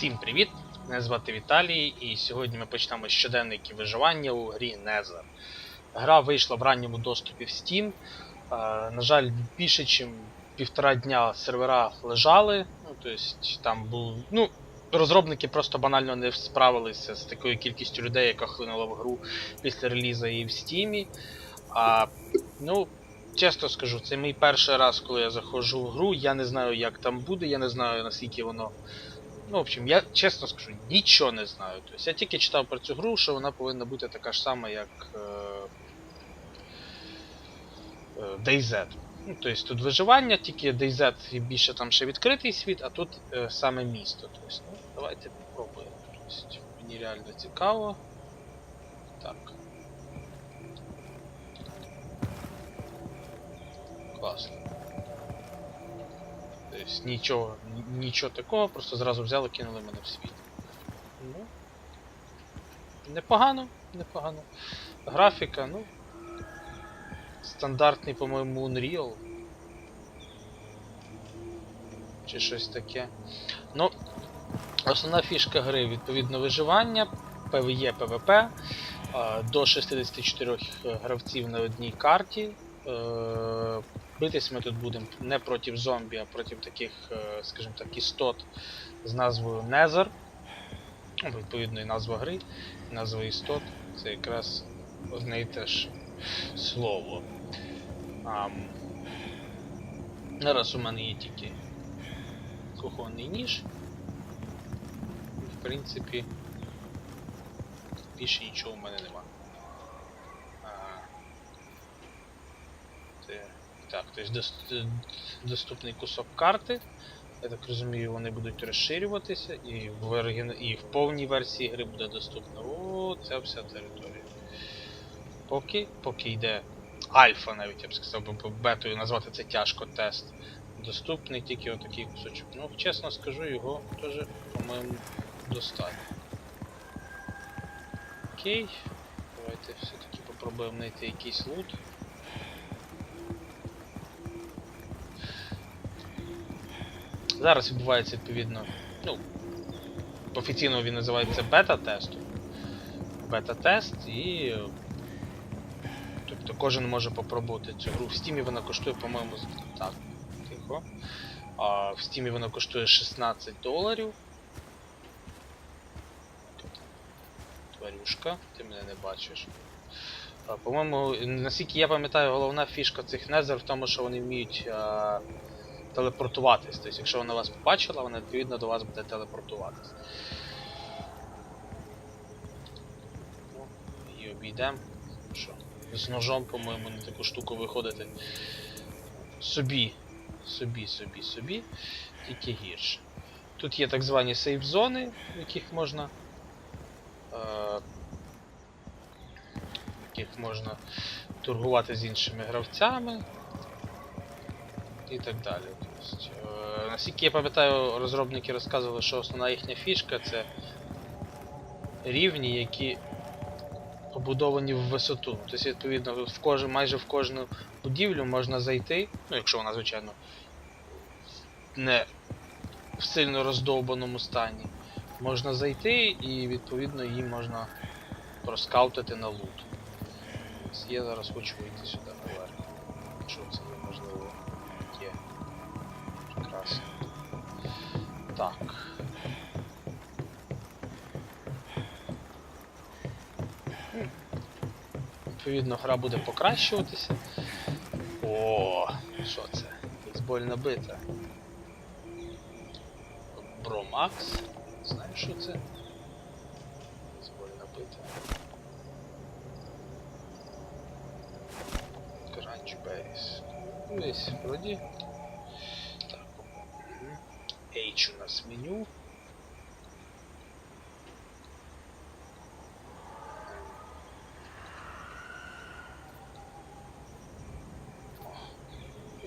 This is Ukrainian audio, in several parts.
Всім привіт! Мене звати Віталій, і сьогодні ми почнемо з щоденників виживання у грі Nether. Гра вийшла в ранньому доступі в Steam. Е, на жаль, більше ніж півтора дня сервера лежали. Ну, тобто там був. Ну, розробники просто банально не справилися з такою кількістю людей, яка хлинула в гру після релізу і в Steam. А, ну, чесно скажу, це мій перший раз, коли я заходжу в гру. Я не знаю, як там буде, я не знаю, наскільки воно. Ну, в общем, я чесно скажу, нічого не знаю. Тобто я тільки читав про цю гру, що вона повинна бути така ж сама, як е, е, DayZ. Ну, тобто тут виживання, тільки DayZ більше там ще відкритий світ, а тут е, саме місто. Тобто, ну, давайте попробуємо. Тобто, мені реально цікаво. Так. Класно. Тобто нічого, ні- нічого такого, просто зразу взяли, кинули мене в світ. Ну. Непогано, непогано. Графіка, ну. Стандартний, по-моєму, Unreal. Чи щось таке. Ну, основна фішка гри, відповідно, виживання, PvE, PvP. До 64 гравців на одній карті. Битись ми тут будемо не проти зомбі, а проти таких, е, скажімо так, істот з назвою Nether. Ну, Відповідно, і назва гри, і назва істот. Це якраз одне і те ж слово. Ам, Зараз у мене є тільки кухонний ніж. В принципі, більше нічого в мене нема. А, це так, тобто дос- доступний кусок карти. Я так розумію, вони будуть розширюватися і в, оригіна... і в повній версії гри буде доступна. О, ця вся територія. Поки, поки йде альфа, навіть я б сказав, бо бетою назвати це тяжко тест. Доступний тільки отакий кусочок. Ну, чесно скажу, його теж, по-моєму, достатньо. Окей. Давайте все-таки попробуємо знайти якийсь лут. Зараз відбувається відповідно. Ну, офіційно він називається бета-тестом. Бета-тест і. Тобто кожен може попробувати цю гру. В Steam вона коштує, по-моєму, так, тихо. А в Steam вона коштує 16 доларів. Тварюшка, ти мене не бачиш. По-моєму, наскільки я пам'ятаю, головна фішка цих Nether в тому, що вони вміють а, телепортуватись. Тобто, якщо вона вас побачила, вона відповідно до вас буде телепортуватись. І обійдемо. Що? З ножом, по-моєму, на таку штуку виходити. Собі. Собі, собі, собі. Тільки гірше. Тут є так звані сейф-зони, в яких можна. Е, в яких можна торгувати з іншими гравцями і так далі. Тобто, е, наскільки я пам'ятаю, розробники розказували, що основна їхня фішка це рівні, які побудовані в висоту. Тобто, відповідно, в кож... майже в кожну будівлю можна зайти, ну якщо вона, звичайно, не в сильно роздовбаному стані. Можна зайти і відповідно її можна проскаутити на лут. Я зараз хочу вийти сюди наверх. Так. Відповідно, гра буде покращуватися. О, що це? Бейсбольна бита. Бромакс. Знаєш, що це? Бейсбольна бита. Crunch Berries. Весь вроді. Так. мгм. H у нас меню.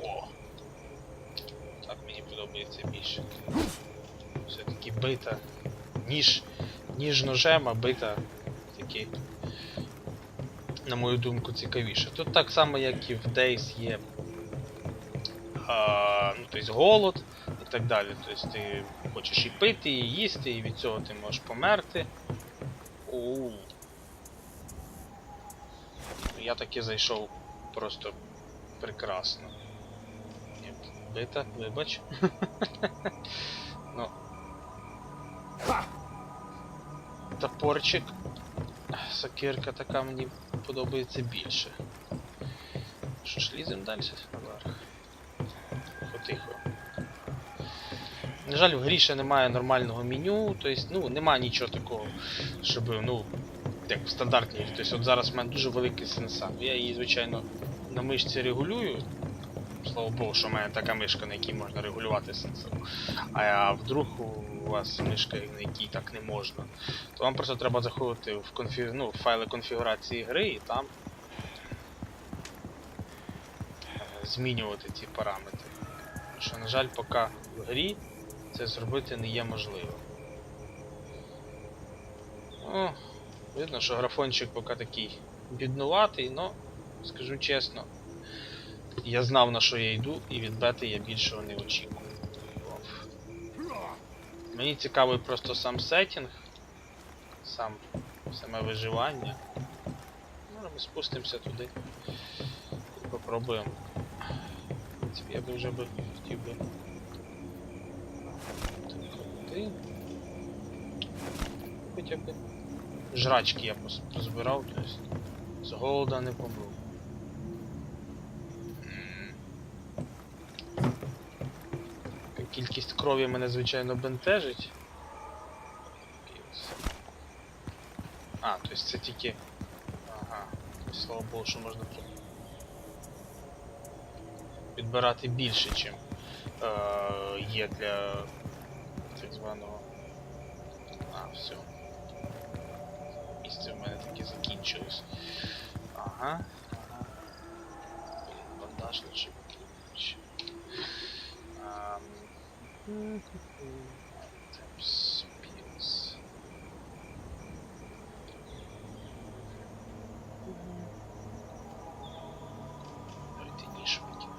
О! Так мені більше. Все-таки бита. Ніж. Ніж ножем, а бита таки. На мою думку, цікавіше. Тут так само, як і в Days є. А, ну, тобто голод, так далі. Тобто ти хочеш і пити, і їсти, і від цього ти можеш померти. Оу. Я таки зайшов просто прекрасно. Ні, бита, вибач. ну. Топорчик. Сокирка така мені подобається більше. Що ж, лізем далі наверх. Тихо. На жаль, в грі ще немає нормального меню, тобто, ну, немає нічого такого, щоб, ну, як в стандартній. Тобто от зараз в мене дуже великий сенса. Я її, звичайно, на мишці регулюю. Слава Богу, що в мене така мишка, на якій можна регулювати сенсор. А вдруг у вас мишка, на якій так не можна, то вам просто треба заходити в, конфі... ну, в файли конфігурації гри і там е, змінювати ці параметри. Що, на жаль, поки в грі це зробити не є можливо. О, видно, що графончик поки такий біднуватий, але, скажу чесно, я знав на що я йду, і від бети я більшого не очікую. Оф. Мені цікавий просто сам сеттінг, сам, саме виживання. Ну, ми спустимося туди і попробуємо. В я би вже би хотів би. Туди. Хоча б жрачки я позбирав, тобто з голода не помру. Крові мене, звичайно, бентежить. А, тобто це тільки. Ага. Тобто, слава Богу, що можна підбирати більше, чим е, є для так званого. А, все. Місце в мене таке закінчилось. Ага, ага. Блін, бандаж лише м, там спец. Ой, ти ніж викинув.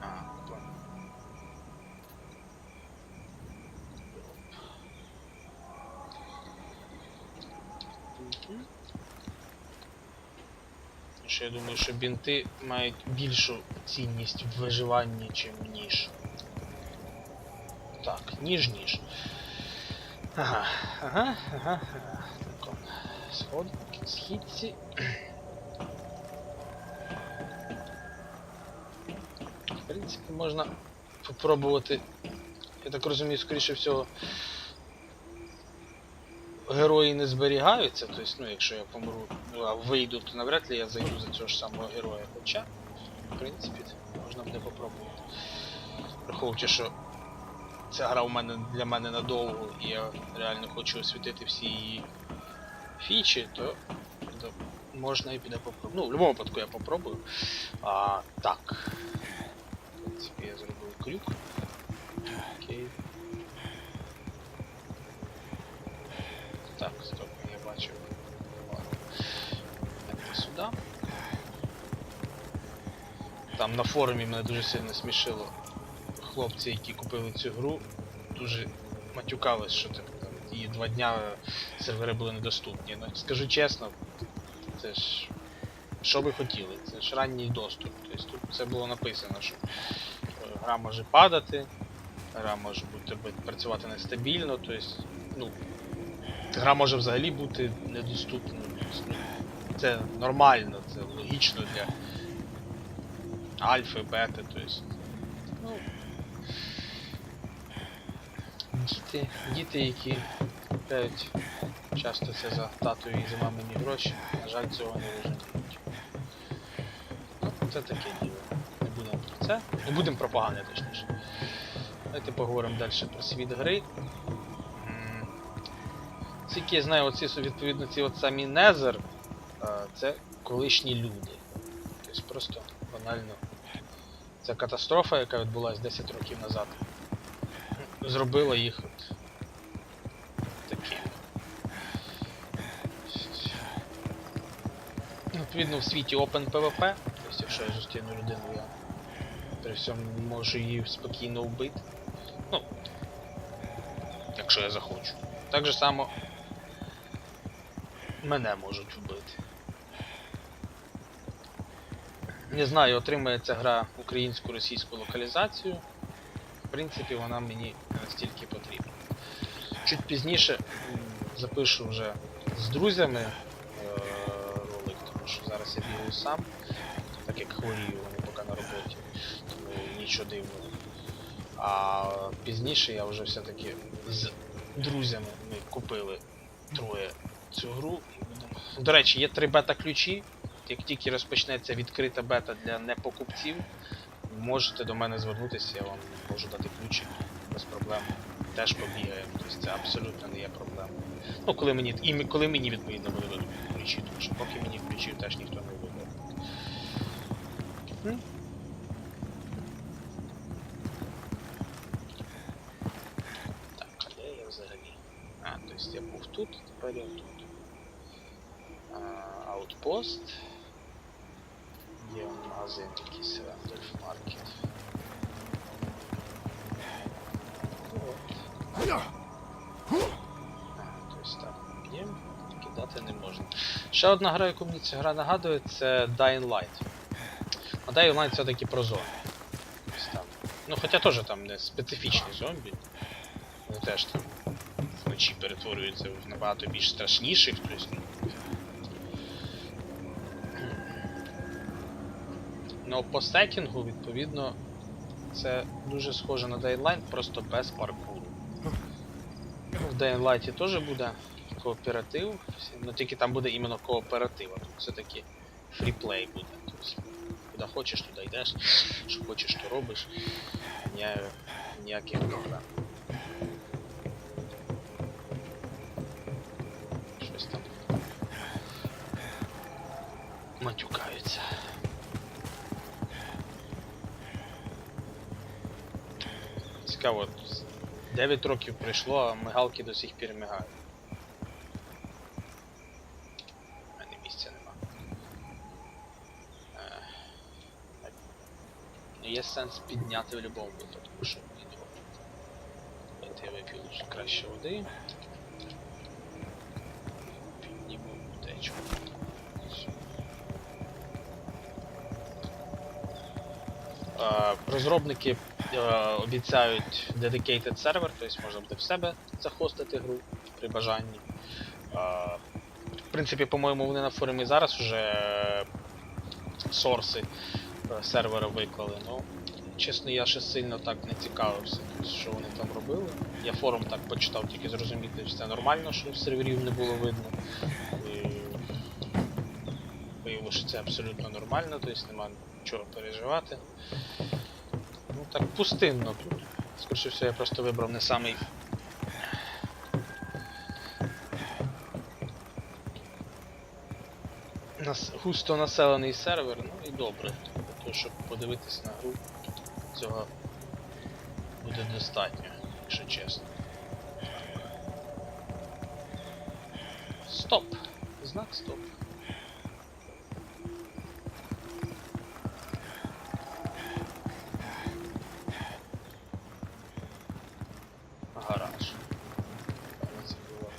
А, понял. Мгм. Що я думаю, що бінти мають більшу цінність в виживанні, чим ніж. Так, ніж ніж. Ага, ага, ага, ага. Так он. Сход, східці. В принципі, можна попробувати. Я так розумію, скоріше всього. Герої не зберігаються, тобто, ну, якщо я помру, ну, а вийду, то навряд ли я зайду за цього ж самого героя. Хоча, в принципі, можна буде попробувати. Враховуючи, що ця гра у мене для мене надовго, і я реально хочу освітити всі її фічі, то, то можна і піде попробувати. Ну, в будь-якому випадку я попробую. А, так. В принципі, я зробив крюк. Окей. Так, Ладно. Сюди. Там на форумі мене дуже сильно смішило. Хлопці, які купили цю гру, дуже матюкались, що типу, там, її два дня сервери були недоступні. Ну, скажу чесно, це ж. Що ви хотіли? Це ж ранній доступ. Тобто тут це було написано, що е, гра може падати, гра може бути працювати нестабільно, тобто, ну, Гра може взагалі бути недоступною. Це нормально, це логічно для альфи, бети, тобто. Ну, діти, діти, які купляють часто це за татові і за мамині гроші, на жаль, цього не розуміють. Ну, це таке діло. Не будемо про це. Не будемо про погане, точніше. Давайте поговоримо далі про світ гри. М, Скільки я знаю, оці відповідно ці от самі Незер, це колишні люди. Тобто просто банально. Ця катастрофа, яка відбулася 10 років назад, зробила їх от такими. Відповідно, в світі Open PvP, тобто якщо я зустріну людину, я при всьому можу її спокійно вбити. Ну, якщо я захочу. Так же само мене можуть вбити. Не знаю, отримає ця гра українську російську локалізацію. В принципі, вона мені настільки потрібна. Чуть пізніше запишу вже з друзями е, ролик, тому що зараз я бігаю сам, так як хворію, вони поки на роботі, тому нічого дивного. А пізніше я вже все-таки з друзями ми купили троє цю гру. Будемо- До речі, є три бета-ключі. Як тільки розпочнеться відкрита бета для непокупців, можете до мене звернутися, я вам можу дати ключі без проблем. Теж побігаємо, тобто це абсолютно не є проблемою. Ну, коли мені, і коли мені відповідно буде дадуть ключі, тому що поки мені ключів теж ніхто не видає. Так, а де я взагалі? А, тобто я був тут, тепер я тут. Outpost. Є магазин якийсь. От. А, тобто так, б'єм, кидати не можна. Ще одна гра, яку мені ця гра нагадує, це Dying Light. А Dying Light все-таки про. Там. Ну хоча теж там не специфічні зомбі. Вони теж там вночі перетворюються в набагато більш страшніших, тобто. Ну, Ну, по сеттінгу, відповідно, це дуже схоже на Dying Light, просто без паркуру. Ну, В Dying Light теж буде кооператив, але тільки там буде іменно кооператив, а тут все-таки фріплей буде. Тобто, куди хочеш, туди йдеш, що хочеш, то робиш. Ні, ніяких проблем. Щось там матюкаються. От 9 років пройшло, а мигалки до сих пір мигають. У мене місця нема. Е. Є сенс підняти в будь-якому випадку, щоб відео. От я вип'ю краще води. Підніму течку. Е, Розробники обіцяють dedicated сервер, тобто можна буде в себе захостити гру при бажанні. Е, В принципі, по-моєму, вони на форумі зараз вже сорси е, сервера виклали. Ну, чесно, я ще сильно так не цікавився, що вони там робили. Я форум так почитав, тільки зрозуміти, що це нормально, що серверів не було видно. І Виявилося, що це абсолютно нормально, тобто нема чого переживати. Ну так пустинно тут. Скоріше все, я просто вибрав не самий. Нас... густо населений сервер, ну і добре. Для щоб подивитись на гру, цього буде достатньо, якщо чесно. Стоп! Знак стоп. Гараж. Певно, це було.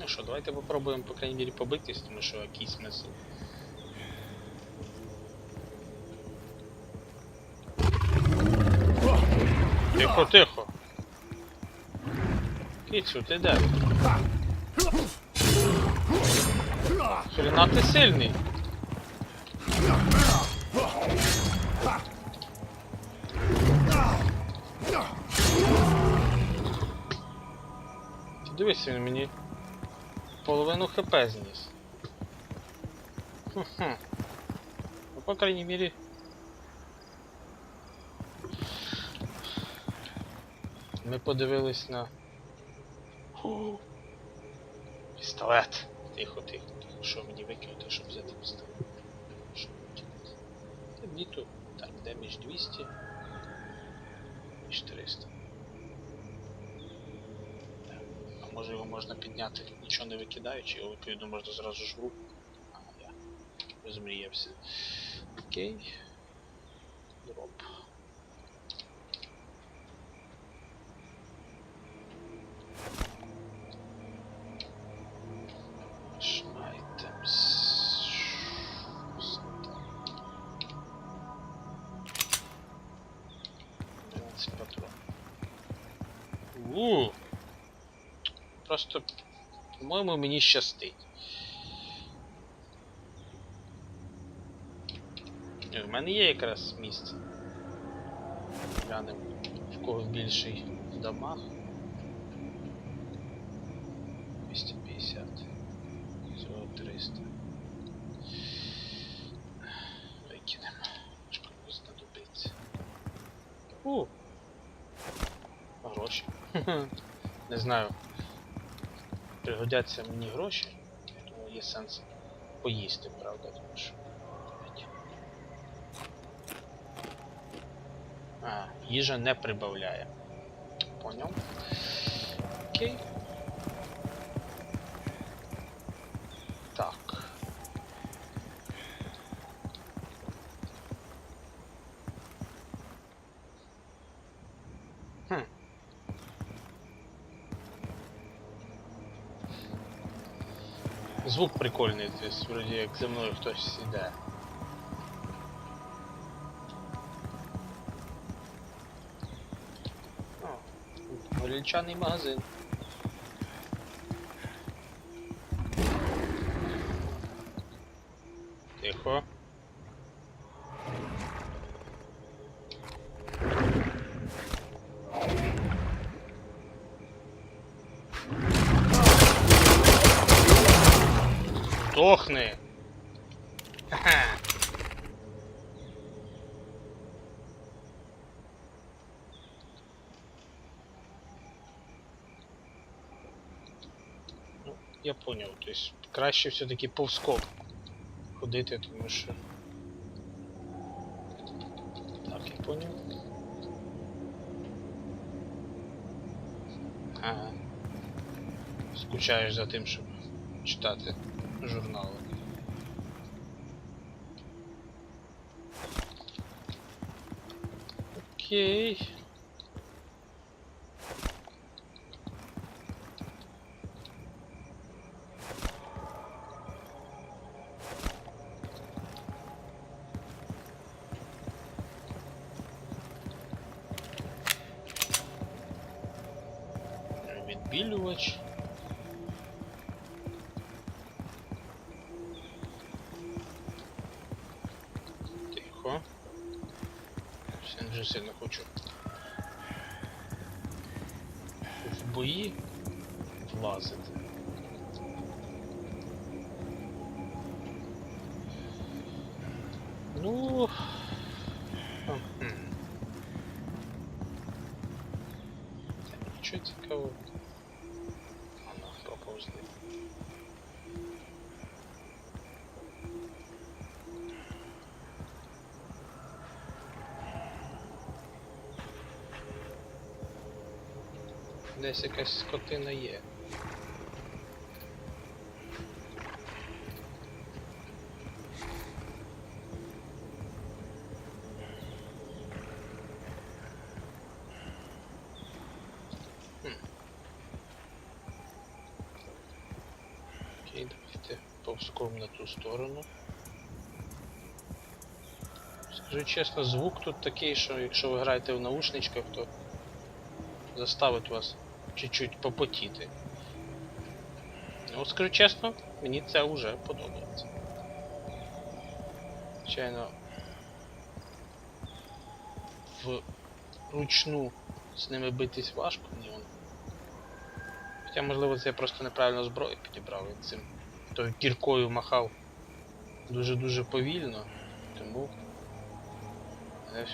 Ну що, давайте попробуємо, по крайній мірі, побитись, тому що який смисл. Тихо, тихо. Кицю, ти де? Хрена ти сильний. Дивись, він мені половину хп зніс. Хм-хм. Ну, по крайній мірі. Ми подивились на. Фу. Пістолет. Тихо, тихо, тихо. Що мені викинути, щоб взяти пістолет? Що викинути? Мені тут. Так, демідж 200. І 400. Так, Може його можна підняти, нічого не викидаючи, його відповідно можна зразу ж в руку. А, я розмріявся. Окей. Дроп. Просто, по-моєму, мені щастить. В мене є якраз місце. Глянемо, в кого більший в домах. 250. Цього 300. Викинемо. Може комусь знадобиться. У! Гроші. Не знаю. Пригодяться мені гроші. тому є сенс поїсти, правда, тому що. А, їжа не прибавляє. Поняв? Окей. Так. Хм. Звук прикольний, есть вроді як за мною хтось іде. Горільчаний магазин. Тихо. Здохни. Ха-ха. Ну, я поняв, то есть краще все-таки повском ходити, тому що. Так, я поняв. Ага. Скучаєш за тим, щоб читати журнали. Окей. Все не дуже сильно хочу. В бої влазити. Ну. Нічого цікавого. Десь якась скотина є. Окей, давайте повзком на ту сторону. Скажу чесно, звук тут такий, що якщо ви граєте в наушничках, то заставить вас чуть-чуть попотіти. Ну, скажу чесно, мені це вже подобається. Звичайно, вручну з ними битись важко, ні. Хоча, можливо, це я просто неправильно зброю підібрав він цим. Тою кіркою махав дуже-дуже повільно, тому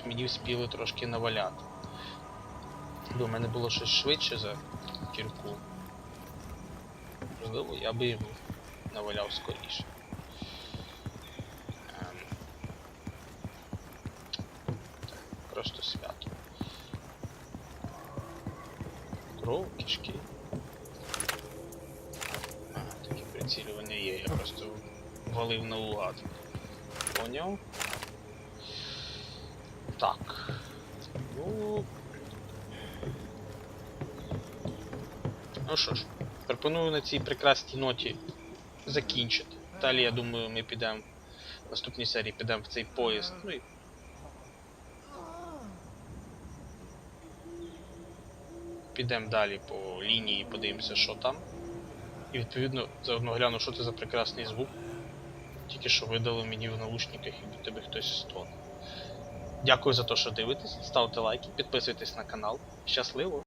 мені вспіли трошки наваляти. Бо в мене було щось швидше за кірку. Можливо, я би йому наваляв скоріше. Так, Просто свято. Кров, кишки. А, таке прицілювання є, я просто валив на угад. Поняв? Так. Ну... Ну що ж, пропоную на цій прекрасній ноті закінчити. Далі, я думаю, ми підемо в наступній серії підемо в цей поїзд. Ну і підемо далі по лінії, подивимося, що там. І відповідно заодно гляну, що це за прекрасний звук. Тільки що видали мені в наушниках, і тебе хтось стон. Дякую за те, що дивитесь. Ставте лайки, підписуйтесь на канал. Щасливо!